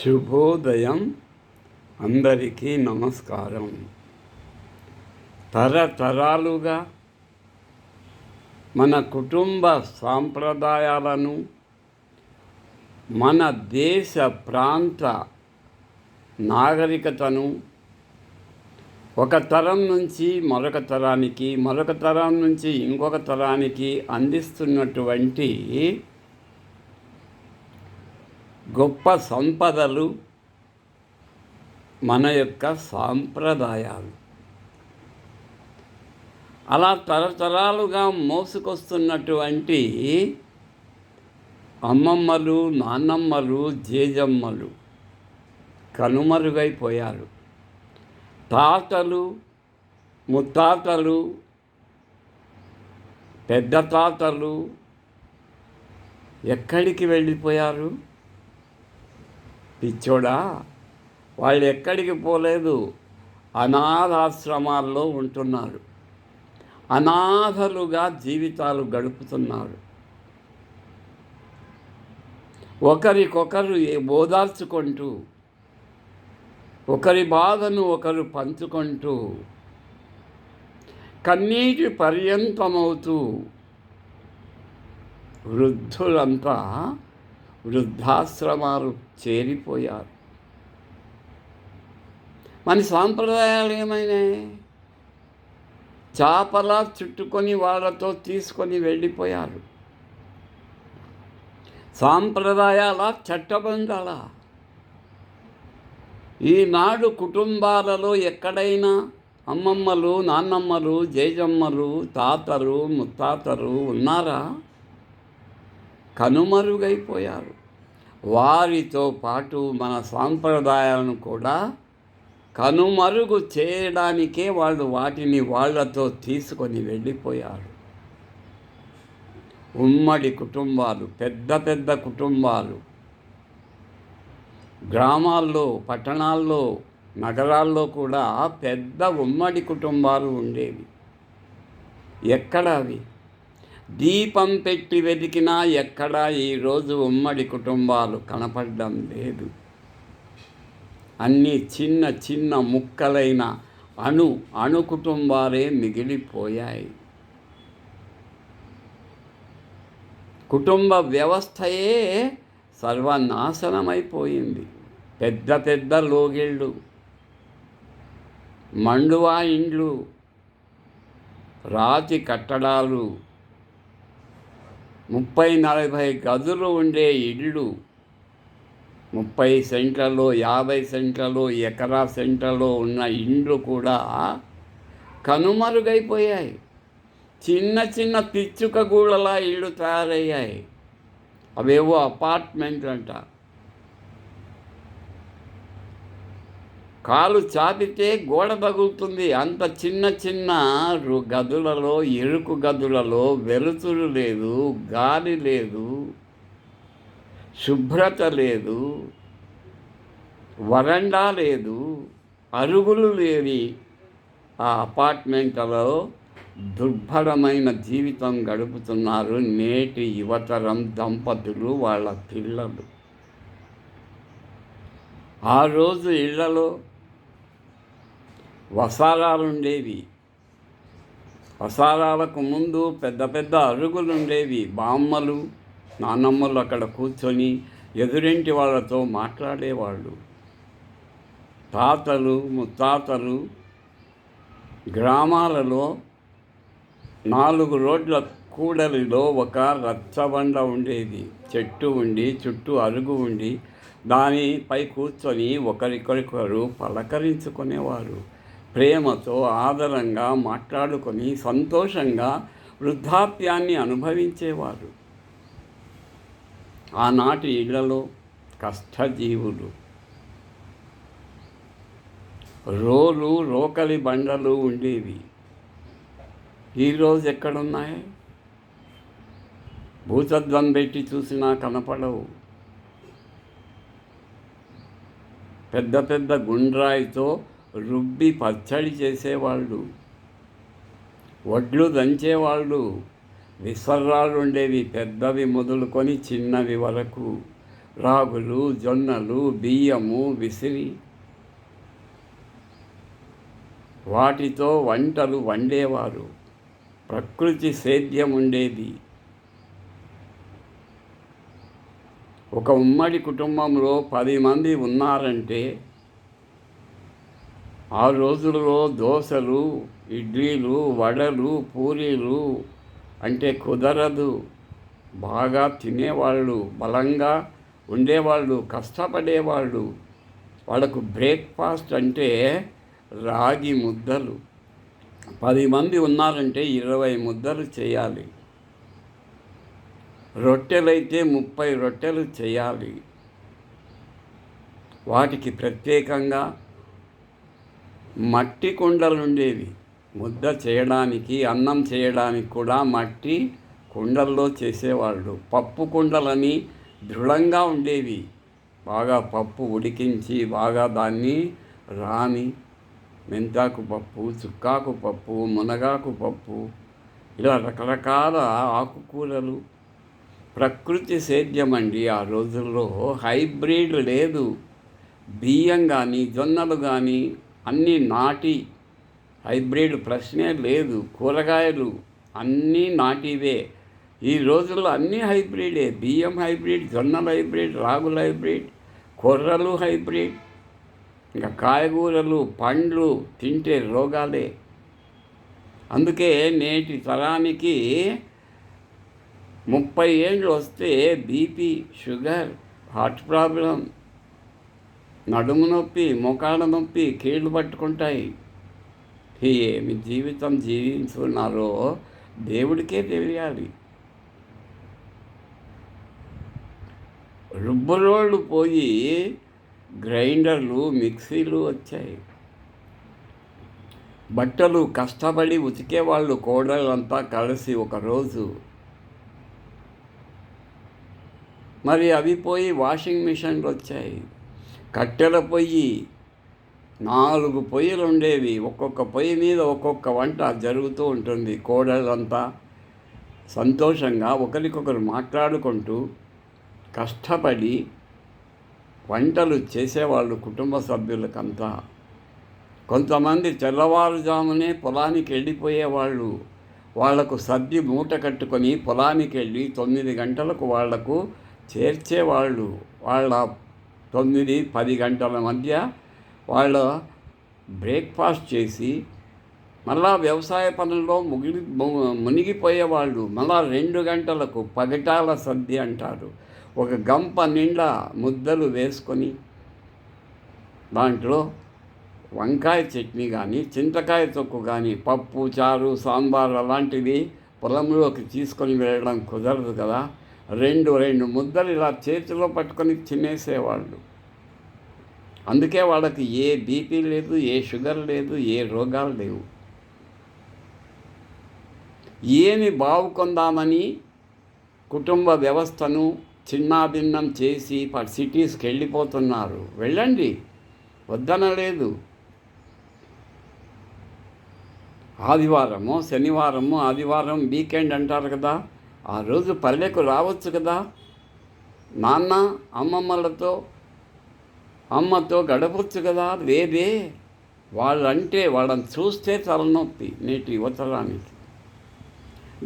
శుభోదయం. అందరికీ నమస్కారం. తరతరాలుగా మన కుటుంబ సాంప్రదాయాలను మన దేశ ప్రాంత నాగరికతను ఒక తరం నుంచి మరొక తరానికి మరొక తరం నుంచి ఇంకొక తరానికి అందిస్తున్నటువంటి గొప్ప సంపదలు మన యొక్క సాంప్రదాయాలు. అలా తరతరాలుగా మోసుకొస్తున్నటువంటి అమ్మమ్మలు నాన్నమ్మలు జేజమ్మలు కనుమరుగైపోయారు. తాతలు ముత్తాతలు పెద్ద తాతలు ఎక్కడికి వెళ్ళిపోయారు? పిచ్చోడా? వాళ్ళు ఎక్కడికి పోలేదు. అనాథాశ్రమాల్లో ఉంటున్నారు అనాథలుగా జీవితాలు గడుపుతున్నారు ఒకరికొకరు ఓదార్చుకుంటూ ఒకరి బాధను ఒకరు పంచుకుంటూ కన్నీటి పర్యంతమవుతూ వృద్ధులంతా వృద్ధాశ్రమాలు చేరిపోయారు. మన సాంప్రదాయాలు ఏమైనాయి చాపలా చుట్టుకొని వాళ్ళతో తీసుకొని వెళ్ళిపోయారు. సాంప్రదాయాల చట్టబంధాల ఈనాడు కుటుంబాలలో ఎక్కడైనా అమ్మమ్మలు నాన్నమ్మలు జేజమ్మలు తాతలు ముత్తాతలు ఉన్నారా? కనుమరుగైపోయారు. వారితో పాటు మన సాంప్రదాయాలను కూడా కనుమరుగు చేయడానికే వాళ్ళు వాటిని వాళ్ళతో తీసుకొని వెళ్ళిపోయారు. ఉమ్మడి కుటుంబాలు పెద్ద పెద్ద కుటుంబాలు. గ్రామాల్లో పట్టణాల్లో నగరాల్లో కూడా పెద్ద ఉమ్మడి కుటుంబాలు ఉండేవి. ఎక్కడ అవి? దీపం పెట్టి వెతికినా ఎక్కడా ఈరోజు ఉమ్మడి కుటుంబాలు కనపడడం లేదు. అన్ని చిన్న చిన్న ముక్కలైన అణు అణు కుటుంబాలే మిగిలిపోయాయి. కుటుంబ వ్యవస్థయే సర్వనాశనమైపోయింది. పెద్ద పెద్ద లోగిళ్ళు మండువా ఇండ్లు రాతి కట్టడాలు ముప్పై నలభై గదులు ఉండే ఇళ్ళు ముప్పై సెంట్లలో యాభై సెంట్లలో ఎకరా సెంట్లలో ఉన్న ఇండ్లు కూడా కనుమరుగైపోయాయి. చిన్న చిన్న పిచ్చుక గూడలా ఇళ్ళు తయారయ్యాయి. అవేవో అపార్ట్మెంట్ అంట కాలు చాపితే గోడ తగులుతుంది. అంత చిన్న చిన్న గదులలో ఎరుకు గదులలో వెలుతురు లేదు గాలి లేదు శుభ్రత లేదు వరండా లేదు అరుగులు లేని ఆ అపార్ట్మెంట్లలో దుర్భరమైన జీవితం గడుపుతున్నారు నేటి యువతరం దంపతులు వాళ్ళ పిల్లలు. ఆ రోజు ఇళ్ళలో వసారాలు ఉండేవి వసారాలకు ముందు పెద్ద పెద్ద అరుగులు ఉండేవి బామ్మలు నాన్నమ్మలు అక్కడ కూర్చొని ఎదురింటి వాళ్ళతో మాట్లాడేవాళ్ళు. తాతలు ముత్తాతలు గ్రామాలలో నాలుగు రోడ్ల కూడలిలో ఒక రచ్చబండ ఉండేది. చెట్టు ఉండి చుట్టూ అరుగు ఉండి దానిపై కూర్చొని ఒకరికొకరు పలకరించుకునేవారు. ప్రేమతో ఆదరంగా మాట్లాడుకొని సంతోషంగా వృద్ధాప్యాన్ని అనుభవించేవారు. ఆనాటి ఇళ్ళలో కష్టజీవులు. రోలు రోకలి బండలు ఉండేవి. ఈరోజు ఎక్కడున్నాయి? భూతద్వం పెట్టి చూసినా కనపడవు. పెద్ద పెద్ద గుండ్రాయితో రుబ్బి పచ్చడి చేసేవాళ్ళు. వడ్లు దంచేవాళ్ళు. విసర్రాలు ఉండేవి పెద్దవి మొదలుకొని చిన్నవి వరకు. రాగులు జొన్నలు బియ్యము విసిరి వాటితో వంటలు వండేవారు. ప్రకృతి సేద్యం ఉండేది. ఒక ఉమ్మడి కుటుంబంలో పది మంది ఉన్నారంటే ఆ రోజుల్లో దోశలు ఇడ్లీలు వడలు పూరీలు అంటే కుదరదు. బాగా తినేవాళ్ళు బలంగా ఉండేవాళ్ళు కష్టపడేవాళ్ళు. వాళ్ళకు బ్రేక్ఫాస్ట్ అంటే రాగి ముద్దలు. పది మంది ఉన్నారంటే ఇరవై ముద్దలు చేయాలి. రొట్టెలైతే ముప్పై రొట్టెలు చేయాలి. వాటికి ప్రత్యేకంగా మట్టి కుండలు ఉండేవి ముద్ద చేయడానికి అన్నం చేయడానికి కూడా మట్టి కుండల్లో చేసేవాళ్ళు. పప్పు కుండలని దృఢంగా ఉండేవి. బాగా పప్పు ఉడికించి బాగా దాన్ని రాని మెంతాకు పప్పు చుక్కాకు పప్పు మునగాకు పప్పు ఇలా రకరకాల ఆకుకూరలు. ప్రకృతి సేద్యం అండి ఆ రోజుల్లో. హైబ్రిడ్ లేదు. బియ్యం కానీ జొన్నలు కానీ అన్నీ నాటి హైబ్రిడ్ ప్రశ్నే లేదు కూరగాయలు అన్నీ నాటివే. ఈ రోజుల్లో అన్నీ హైబ్రిడే. బియ్యం హైబ్రిడ్ జొన్నలు హైబ్రిడ్ రాగులు హైబ్రిడ్ కొర్రలు హైబ్రిడ్. ఇంకా కాయగూరలు పండ్లు తింటే రోగాలే. అందుకే నేటి తరానికి ముప్పై ఏళ్ళు వస్తే బీపీ షుగర్ హార్ట్ ప్రాబ్లం నడుము నొప్పి మోకాళ్ళ నొప్పి కీళ్ళు పట్టుకుంటాయి. ఏమి జీవితం జీవించున్నారో దేవుడికే తెలియాలి. రుబ్బురోళ్ళు పోయి గ్రైండర్లు మిక్సీలు వచ్చాయి. బట్టలు కష్టపడి ఉతికే వాళ్ళు కోడళ్ళంతా కలిసి ఒకరోజు మరి అవి పోయి వాషింగ్ మిషన్లు వచ్చాయి. కట్టెల పొయ్యి. నాలుగు పొయ్యిలు ఉండేవి ఒక్కొక్క పొయ్యి మీద ఒక్కొక్క వంట జరుగుతూ ఉంటుంది. కోడలంతా సంతోషంగా ఒకరికొకరు మాట్లాడుకుంటూ కష్టపడి వంటలు చేసేవాళ్ళు కుటుంబ సభ్యులకంతా. కొంతమంది తెల్లవారుజామునే పొలానికి వెళ్ళిపోయేవాళ్ళు. వాళ్ళకు సర్ది మూట కట్టుకొని పొలానికి వెళ్ళి తొమ్మిది గంటలకు వాళ్ళకు చేర్చేవాళ్ళు. వాళ్ళ తొమ్మిది పది గంటల మధ్య వాళ్ళు బ్రేక్ఫాస్ట్ చేసి మళ్ళా వ్యవసాయ పనుల్లో ముగిలి మునిగిపోయేవాళ్ళు. మళ్ళా రెండు గంటలకు పగటాల సద్ది అంటారు. ఒక గంప నిండా ముద్దలు వేసుకొని దాంట్లో వంకాయ చట్నీ కానీ చింతకాయ తొక్కు కానీ పప్పు చారు సాంబార్ అలాంటివి పొలంలోకి తీసుకొని వెళ్ళడం కుదరదు కదా. రెండు రెండు ముద్దలు ఇలా చేతిలో పట్టుకొని తినేసేవాళ్ళు. అందుకే వాళ్ళకి ఏ బీపీ లేదు ఏ షుగర్ లేదు ఏ రోగాలు లేవు. ఏమి బాగుకొందామని కుటుంబ వ్యవస్థను చిన్నాభిన్నం చేసి సిటీస్కి వెళ్ళిపోతున్నారు. వెళ్ళండి వద్దనలేదు ఆదివారము శనివారము ఆదివారం వీకెండ్ అంటారు కదా. ఆ రోజు పల్లెకు రావచ్చు కదా? నాన్న అమ్మమ్మలతో అమ్మతో గడపచ్చు కదా? లేదే వాళ్ళంటే వాళ్ళని చూస్తే తలనొప్పి నేటి యువతరానికి.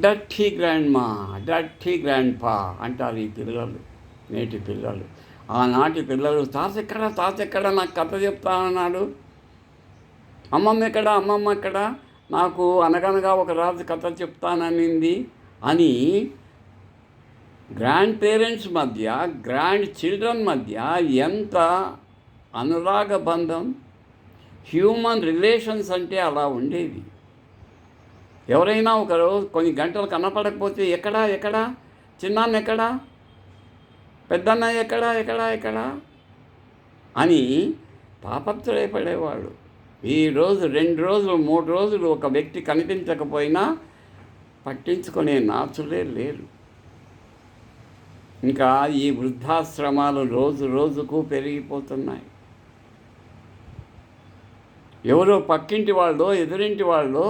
డట్టి గ్రాండ్ మా డట్టి గ్రాండ్ పా అంటారు ఈ పిల్లలు నేటి పిల్లలు. ఆనాటి పిల్లలు తాతెక్కడ తాతెక్కడ తాత నాకు కథ చెప్తానన్నాడు అమ్మమ్మ ఎక్కడ అమ్మమ్మ ఎక్కడ? నాకు అనగనగా ఒక రాజు కథ చెప్తాననింది. అని గ్రాండ్ పేరెంట్స్ మధ్య గ్రాండ్ చిల్డ్రన్ మధ్య ఎంత అనురాగ బంధం హ్యూమన్ రిలేషన్స్ అంటే అలా ఉండేది. ఎవరైనా ఒకరు కొన్ని గంటలు కనపడకపోతే ఎక్కడా ఎక్కడా? చిన్నాన్న ఎక్కడా? పెద్దన్న ఎక్కడా ఎక్కడా ఎక్కడా? అని తాపత్రయపడేవాళ్ళు ఈరోజు రెండు రోజులు మూడు రోజులు ఒక వ్యక్తి కనిపించకపోయినా పట్టించుకునే నాచులే లేరు. ఇంకా ఈ వృద్ధాశ్రమాలు రోజు రోజుకు పెరిగిపోతున్నాయి. ఎవరో పక్కింటి వాళ్ళు ఎదురింటి వాళ్ళు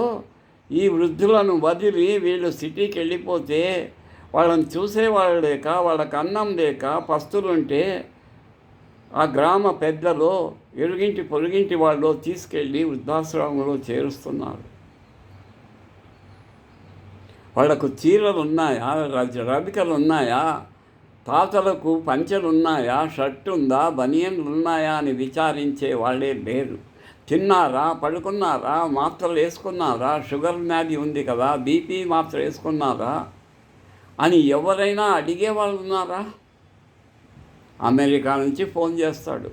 ఈ వృద్ధులను వదిలి వీళ్ళు సిటీకి వెళ్ళిపోతే వాళ్ళని చూసేవాళ్ళు లేక వాళ్ళకి అన్నం లేక పస్తులుంటే ఆ గ్రామ పెద్దలు ఎరుగింటి పొరుగింటి వాళ్ళు తీసుకెళ్ళి వృద్ధాశ్రమంలో చేరుస్తున్నారు. వాళ్ళకు చీరలు ఉన్నాయా? రజ- రవికలు ఉన్నాయా? తాతలకు పంచెలు ఉన్నాయా? షర్ట్ ఉందా? బనియన్లు ఉన్నాయా? అని విచారించే వాళ్ళే లేరు. తిన్నారా? పడుకున్నారా? మాత్రలు వేసుకున్నారా? షుగర్ వ్యాధి ఉంది కదా? బీపీ మాత్ర వేసుకున్నారా? అని ఎవరైనా అడిగే వాళ్ళు ఉన్నారా? అమెరికా నుంచి ఫోన్ చేస్తాడు.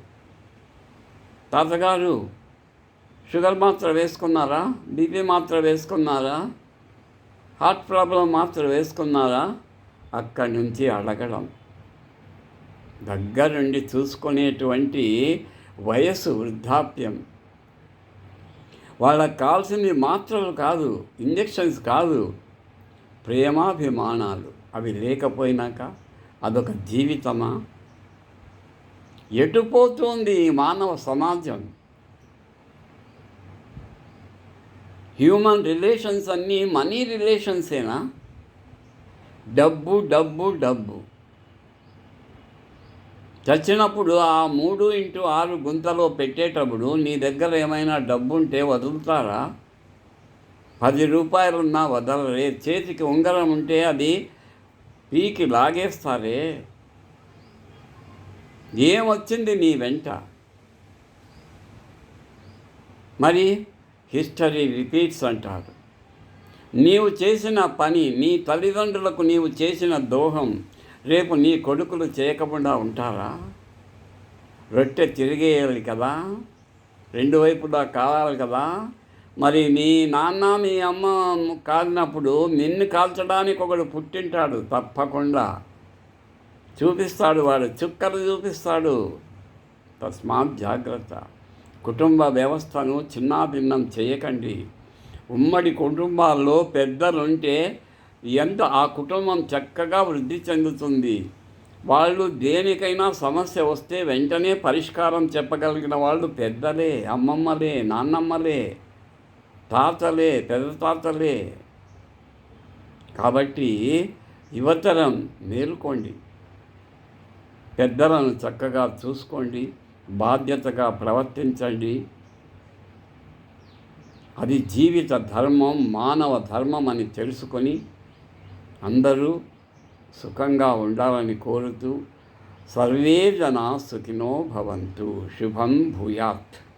తాతగారు షుగర్ మాత్ర వేసుకున్నారా? బీపీ మాత్ర వేసుకున్నారా? హార్ట్ ప్రాబ్లం మాత్రం వేసుకున్నారా? అక్కడి నుంచి అడగడం. దగ్గరుండి చూసుకునేటువంటి వయస్సు వృద్ధాప్యం. వాళ్ళకు కావాల్సింది మాత్రలు కాదు ఇంజెక్షన్స్ కాదు ప్రేమాభిమానాలు. అవి లేకపోయినాక అదొక జీవితమా? ఎటుపోతుంది మానవ సమాజం? హ్యూమన్ రిలేషన్స్ అన్నీ మనీ రిలేషన్సేనా? డబ్బు డబ్బు డబ్బు. చచ్చినప్పుడు ఆ మూడు ఇంటూ ఆరు గుంతలో పెట్టేటప్పుడు నీ దగ్గర ఏమైనా డబ్బు ఉంటే వదులుతారా? పది రూపాయలున్నా వదలరే. చేతికి ఉంగరం ఉంటే అది పీకి లాగేస్తారే? ఏమొచ్చింది నీ వెంట? మరి హిస్టరీ రిపీట్స్ అంటారు నీవు చేసిన పని నీ తల్లిదండ్రులకు నీవు చేసిన దోహం రేపు నీ కొడుకులు చేయకుండా ఉంటారా? రొట్టె తిరిగేయాలి కదా? రెండు వైపులా కావాలి కదా? మరి మీ నాన్న మీ అమ్మ కాలినప్పుడు నిన్ను కాల్చడానికి ఒకడు పుట్టింటాడు తప్పకుండా. చూపిస్తాడు వాడు చుక్కలు చూపిస్తాడు. తస్మాత్ జాగ్రత్త. కుటుంబ వ్యవస్థను చిన్నాభిన్నం చేయకండి. ఉమ్మడి కుటుంబాల్లో పెద్దలుంటే ఎంత ఆ కుటుంబం చక్కగా వృద్ధి చెందుతుంది. వాళ్ళు దేనికైనా సమస్య వస్తే వెంటనే పరిష్కారం చెప్పగలిగిన వాళ్ళు పెద్దలే అమ్మమ్మలే నాన్నమ్మలే తాతలే పెద్ద తాతలే. కాబట్టి యువతరం మేలుకోండి. పెద్దలను చక్కగా చూసుకోండి. బాధ్యతగా ప్రవర్తించండి. అది జీవిత ధర్మం మానవ ధర్మం అని తెలుసుకొని అందరూ సుఖంగా ఉండాలని కోరుతూ సర్వే జనా సుఖినో భవంతు. శుభం భూయాత్.